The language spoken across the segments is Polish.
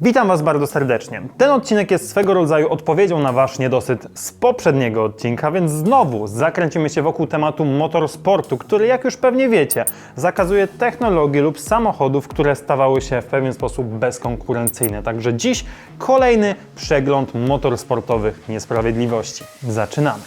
Witam Was bardzo serdecznie. Ten odcinek jest swego rodzaju odpowiedzią na Wasz niedosyt z poprzedniego odcinka, więc znowu zakręcimy się wokół tematu motorsportu, który, jak już pewnie wiecie, zakazuje technologii lub samochodów, które stawały się w pewien sposób bezkonkurencyjne. Także dziś kolejny przegląd motorsportowych niesprawiedliwości. Zaczynamy.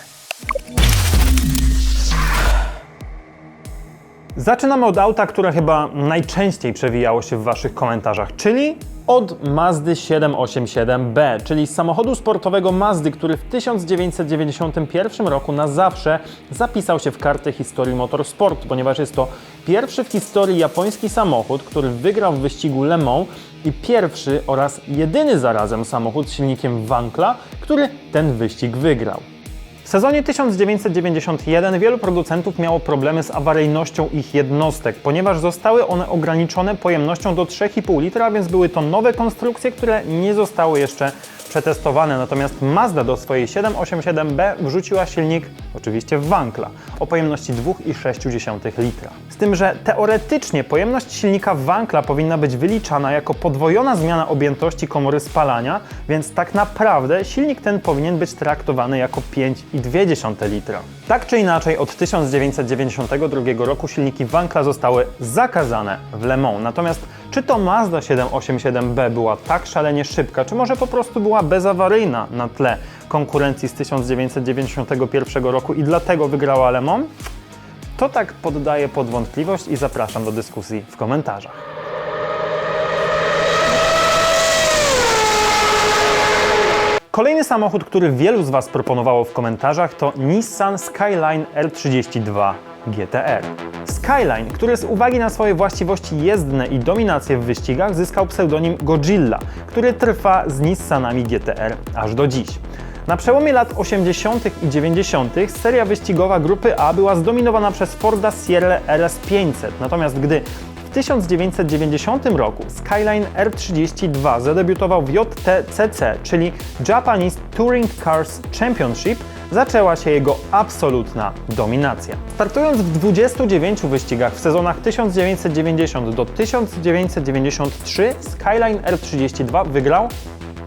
Zaczynamy od auta, które chyba najczęściej przewijało się w Waszych komentarzach, czyli od Mazdy 787B, czyli samochodu sportowego Mazdy, który w 1991 roku na zawsze zapisał się w kartę historii motorsportu, ponieważ jest to pierwszy w historii japoński samochód, który wygrał w wyścigu Le Mans i pierwszy oraz jedyny zarazem samochód z silnikiem Wankla, który ten wyścig wygrał. W sezonie 1991 wielu producentów miało problemy z awaryjnością ich jednostek, ponieważ zostały one ograniczone pojemnością do 3,5 litra, więc były to nowe konstrukcje, które nie zostały jeszcze przetestowane. Natomiast Mazda do swojej 787B wrzuciła silnik oczywiście w Wankla o pojemności 2,6 litra. Z tym, że teoretycznie pojemność silnika Wankla powinna być wyliczana jako podwojona zmiana objętości komory spalania, więc tak naprawdę silnik ten powinien być traktowany jako 5,2 litra. Tak czy inaczej od 1992 roku silniki Wankla zostały zakazane w Le Mans. Natomiast czy to Mazda 787B była tak szalenie szybka, czy może po prostu była bezawaryjna na tle konkurencji z 1991 roku i dlatego wygrała Le Mans? To tak poddaję pod wątpliwość i zapraszam do dyskusji w komentarzach. Kolejny samochód, który wielu z Was proponowało w komentarzach to Nissan Skyline R32 GTR. Skyline, który z uwagi na swoje właściwości jezdne i dominację w wyścigach zyskał pseudonim Godzilla, który trwa z Nissanami GTR aż do dziś. Na przełomie lat 80. i 90. seria wyścigowa grupy A była zdominowana przez Forda Sierra RS500, natomiast gdy w 1990 roku Skyline R32 zadebiutował w JTCC, czyli Japanese Touring Cars Championship, zaczęła się jego absolutna dominacja. Startując w 29 wyścigach w sezonach 1990 do 1993, Skyline R32 wygrał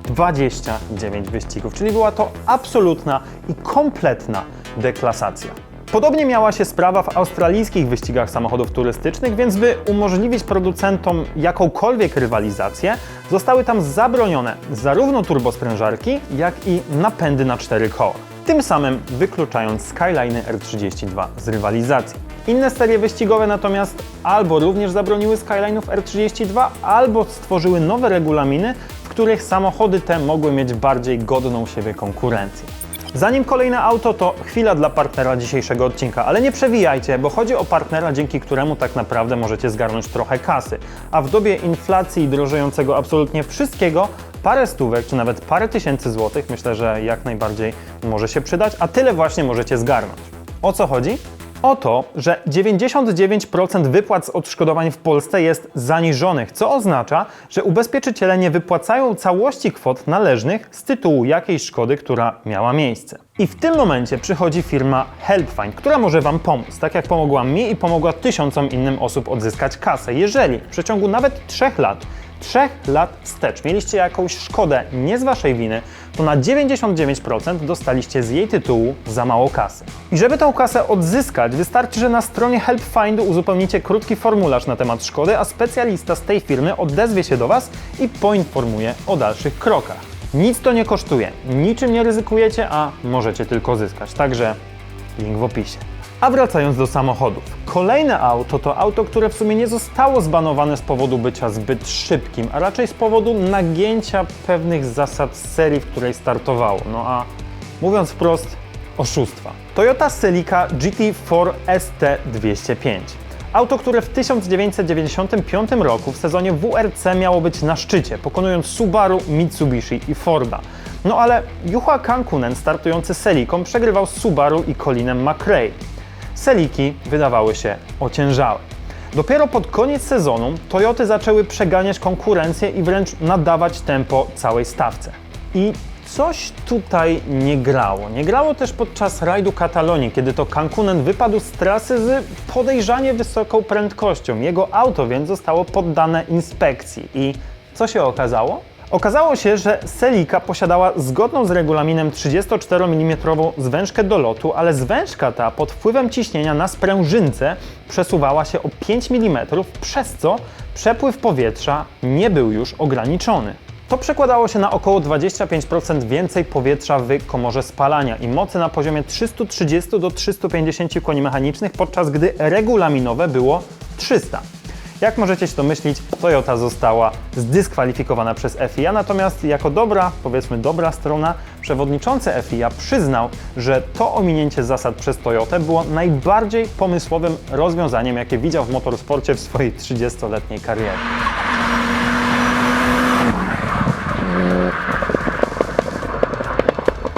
29 wyścigów, czyli była to absolutna i kompletna deklasacja. Podobnie miała się sprawa w australijskich wyścigach samochodów turystycznych, więc by umożliwić producentom jakąkolwiek rywalizację, zostały tam zabronione zarówno turbosprężarki, jak i napędy na cztery koła. Tym samym wykluczając Skyline R32 z rywalizacji. Inne serie wyścigowe natomiast albo również zabroniły Skyline'ów R32, albo stworzyły nowe regulaminy, w których samochody te mogły mieć bardziej godną siebie konkurencję. Zanim kolejne auto, to chwila dla partnera dzisiejszego odcinka, ale nie przewijajcie, bo chodzi o partnera, dzięki któremu tak naprawdę możecie zgarnąć trochę kasy. A w dobie inflacji i drożejącego absolutnie wszystkiego, parę stówek czy nawet parę tysięcy złotych myślę, że jak najbardziej może się przydać, a tyle właśnie możecie zgarnąć. O co chodzi? O to, że 99% wypłat z odszkodowań w Polsce jest zaniżonych, co oznacza, że ubezpieczyciele nie wypłacają całości kwot należnych z tytułu jakiejś szkody, która miała miejsce. I w tym momencie przychodzi firma HelpFind, która może Wam pomóc, tak jak pomogła mi i pomogła tysiącom innym osób odzyskać kasę. Jeżeli w przeciągu nawet 3 lat trzech lat wstecz mieliście jakąś szkodę nie z waszej winy, to na 99% dostaliście z jej tytułu za mało kasy. I żeby tą kasę odzyskać, wystarczy, że na stronie HelpFindu uzupełnicie krótki formularz na temat szkody, a specjalista z tej firmy odezwie się do Was i poinformuje o dalszych krokach. Nic to nie kosztuje, niczym nie ryzykujecie, a możecie tylko zyskać. Także link w opisie. A wracając do samochodów. Kolejne auto to auto, które w sumie nie zostało zbanowane z powodu bycia zbyt szybkim, a raczej z powodu nagięcia pewnych zasad serii, w której startowało. No a mówiąc wprost, oszustwa. Toyota Celica GT4 ST205. Auto, które w 1995 roku w sezonie WRC miało być na szczycie, pokonując Subaru, Mitsubishi i Forda. No ale Juha Kankunen startujący Celicą przegrywał z Subaru i Colinem McRae. Seliki wydawały się ociężałe. Dopiero pod koniec sezonu Toyoty zaczęły przeganiać konkurencję i wręcz nadawać tempo całej stawce. I coś tutaj nie grało. Nie grało też podczas rajdu Katalonii, kiedy to Cancunen wypadł z trasy z podejrzanie wysoką prędkością. Jego auto więc zostało poddane inspekcji. I co się okazało? Okazało się, że Celica posiadała zgodną z regulaminem 34 mm zwężkę do lotu, ale zwężka ta pod wpływem ciśnienia na sprężynce przesuwała się o 5 mm, przez co przepływ powietrza nie był już ograniczony. To przekładało się na około 25% więcej powietrza w komorze spalania i mocy na poziomie 330 do 350 koni mechanicznych, podczas gdy regulaminowe było 300. Jak możecie się domyślić, Toyota została zdyskwalifikowana przez FIA, natomiast jako dobra, powiedzmy dobra strona, przewodniczący FIA przyznał, że to ominięcie zasad przez Toyotę było najbardziej pomysłowym rozwiązaniem, jakie widział w motorsporcie w swojej 30-letniej karierze.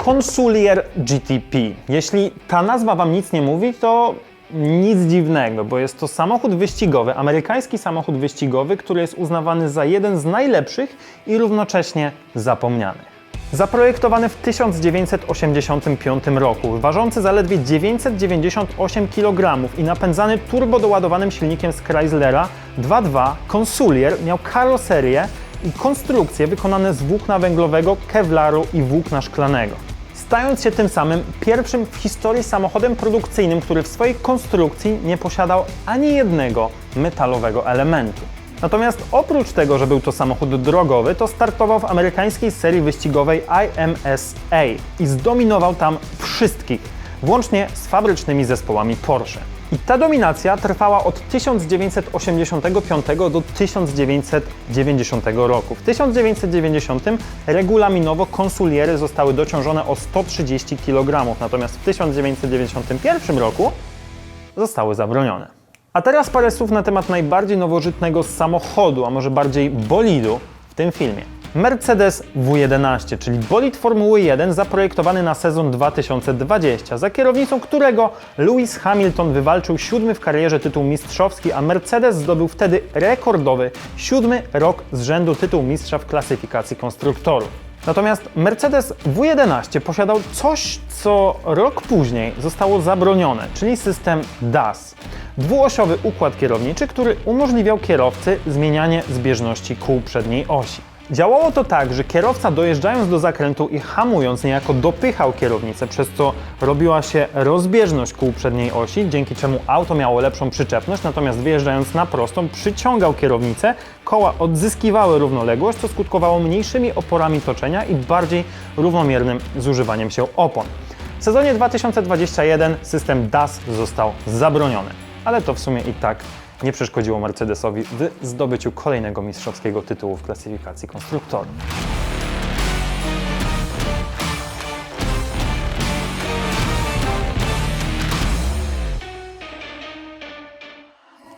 Consulier GTP. Jeśli ta nazwa Wam nic nie mówi, to nic dziwnego, bo jest to samochód wyścigowy, amerykański samochód wyścigowy, który jest uznawany za jeden z najlepszych i równocześnie zapomnianych. Zaprojektowany w 1985 roku, ważący zaledwie 998 kg i napędzany turbodoładowanym silnikiem z Chryslera 2.2, Consulier miał karoserię i konstrukcje wykonane z włókna węglowego, kevlaru i włókna szklanego stając się tym samym pierwszym w historii samochodem produkcyjnym, który w swojej konstrukcji nie posiadał ani jednego metalowego elementu. Natomiast oprócz tego, że był to samochód drogowy, to startował w amerykańskiej serii wyścigowej IMSA i zdominował tam wszystkich, włącznie z fabrycznymi zespołami Porsche. I ta dominacja trwała od 1985 do 1990 roku. W 1990 regulaminowo konsuliery zostały dociążone o 130 kg, natomiast w 1991 roku zostały zabronione. A teraz parę słów na temat najbardziej nowożytnego samochodu, a może bardziej bolidu w tym filmie. Mercedes W11, czyli bolid Formuły 1 zaprojektowany na sezon 2020, za kierownicą którego Lewis Hamilton wywalczył siódmy w karierze tytuł mistrzowski, a Mercedes zdobył wtedy rekordowy siódmy rok z rzędu tytuł mistrza w klasyfikacji konstruktorów. Natomiast Mercedes W11 posiadał coś, co rok później zostało zabronione, czyli system DAS. Dwuosiowy układ kierowniczy, który umożliwiał kierowcy zmienianie zbieżności kół przedniej osi. Działało to tak, że kierowca dojeżdżając do zakrętu i hamując niejako dopychał kierownicę, przez co robiła się rozbieżność kół przedniej osi, dzięki czemu auto miało lepszą przyczepność, natomiast wyjeżdżając na prostą przyciągał kierownicę, koła odzyskiwały równoległość, co skutkowało mniejszymi oporami toczenia i bardziej równomiernym zużywaniem się opon. W sezonie 2021 system DAS został zabroniony, ale to w sumie i tak nie przeszkodziło Mercedesowi w zdobyciu kolejnego mistrzowskiego tytułu w klasyfikacji konstruktorów.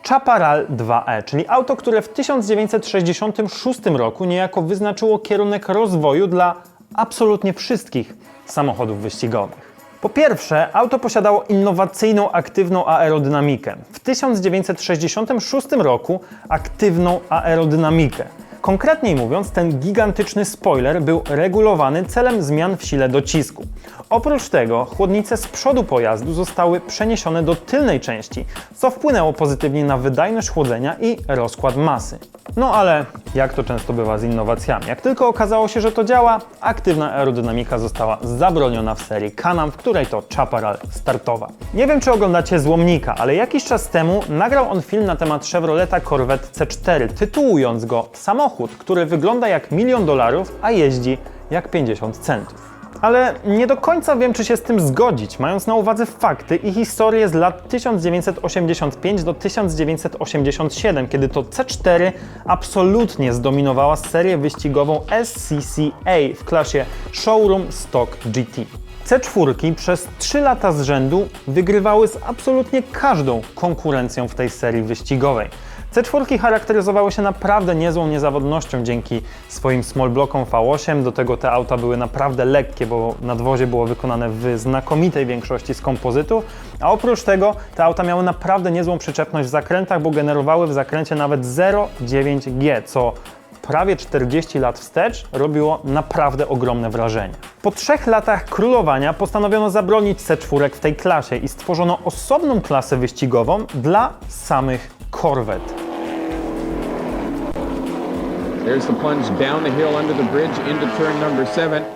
Chaparral 2E, czyli auto, które w 1966 roku niejako wyznaczyło kierunek rozwoju dla absolutnie wszystkich samochodów wyścigowych. Po pierwsze, auto posiadało innowacyjną, aktywną aerodynamikę. W 1966 roku aktywną aerodynamikę. Konkretniej mówiąc, ten gigantyczny spoiler był regulowany celem zmian w sile docisku. Oprócz tego chłodnice z przodu pojazdu zostały przeniesione do tylnej części, co wpłynęło pozytywnie na wydajność chłodzenia i rozkład masy. No ale jak to często bywa z innowacjami, jak tylko okazało się, że to działa, aktywna aerodynamika została zabroniona w serii Canam, w której to Chaparral startował. Nie wiem, czy oglądacie Złomnika, ale jakiś czas temu nagrał on film na temat Chevroleta Corvette C4, tytułując go Samochód, który wygląda jak milion dolarów, a jeździ jak 50 centów. Ale nie do końca wiem, czy się z tym zgodzić, mając na uwadze fakty i historię z lat 1985 do 1987, kiedy to C4 absolutnie zdominowała serię wyścigową SCCA w klasie Showroom Stock GT. C4 przez 3 lata z rzędu wygrywały z absolutnie każdą konkurencją w tej serii wyścigowej. C4 charakteryzowały się naprawdę niezłą niezawodnością dzięki swoim small blockom V8. Do tego te auta były naprawdę lekkie, bo nadwozie było wykonane w znakomitej większości z kompozytu. A oprócz tego te auta miały naprawdę niezłą przyczepność w zakrętach, bo generowały w zakręcie nawet 0,9G, co prawie 40 lat wstecz robiło naprawdę ogromne wrażenie. Po trzech latach królowania postanowiono zabronić C4 w tej klasie i stworzono osobną klasę wyścigową dla samych Corvette.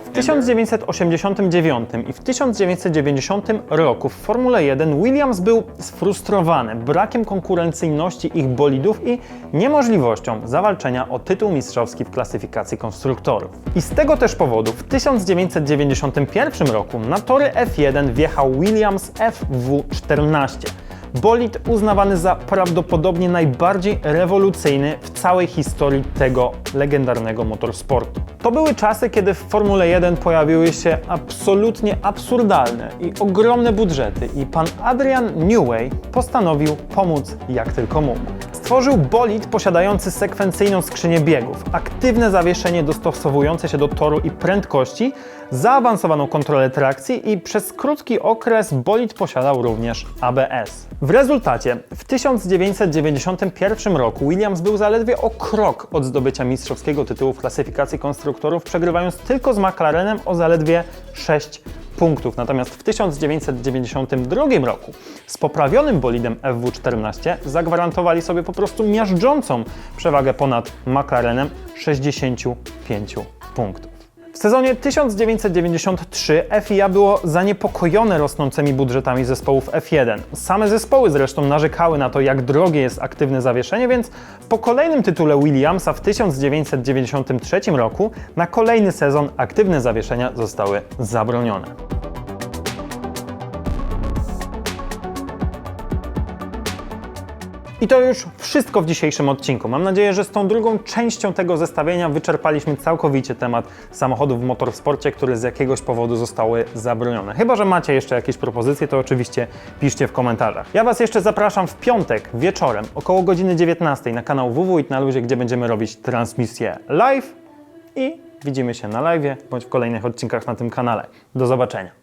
W 1989 i w 1990 roku w Formule 1 Williams był sfrustrowany brakiem konkurencyjności ich bolidów i niemożliwością zawalczenia o tytuł mistrzowski w klasyfikacji konstruktorów. I z tego też powodu w 1991 roku na tory F1 wjechał Williams FW14. Bolid uznawany za prawdopodobnie najbardziej rewolucyjny w całej historii tego legendarnego motorsportu. To były czasy, kiedy w Formule 1 pojawiły się absolutnie absurdalne i ogromne budżety i pan Adrian Newey postanowił pomóc jak tylko mógł. Stworzył bolid posiadający sekwencyjną skrzynię biegów, aktywne zawieszenie dostosowujące się do toru i prędkości, zaawansowaną kontrolę trakcji i przez krótki okres bolid posiadał również ABS. W rezultacie w 1991 roku Williams był zaledwie o krok od zdobycia mistrzowskiego tytułu w klasyfikacji konstruktorów, przegrywając tylko z McLarenem o zaledwie 6 punktów. Natomiast w 1992 roku z poprawionym bolidem FW14 zagwarantowali sobie po prostu miażdżącą przewagę ponad McLarenem 65 punktów. Sezonie 1993 FIA było zaniepokojone rosnącymi budżetami zespołów F1. Same zespoły zresztą narzekały na to, jak drogie jest aktywne zawieszenie, więc po kolejnym tytule Williamsa w 1993 roku na kolejny sezon aktywne zawieszenia zostały zabronione. I to już wszystko w dzisiejszym odcinku. Mam nadzieję, że z tą drugą częścią tego zestawienia wyczerpaliśmy całkowicie temat samochodów w motorsporcie, które z jakiegoś powodu zostały zabronione. Chyba, że macie jeszcze jakieś propozycje, to oczywiście piszcie w komentarzach. Ja Was jeszcze zapraszam w piątek wieczorem około godziny 19 na kanał WW i na luzie, gdzie będziemy robić transmisję live i widzimy się na live bądź w kolejnych odcinkach na tym kanale. Do zobaczenia.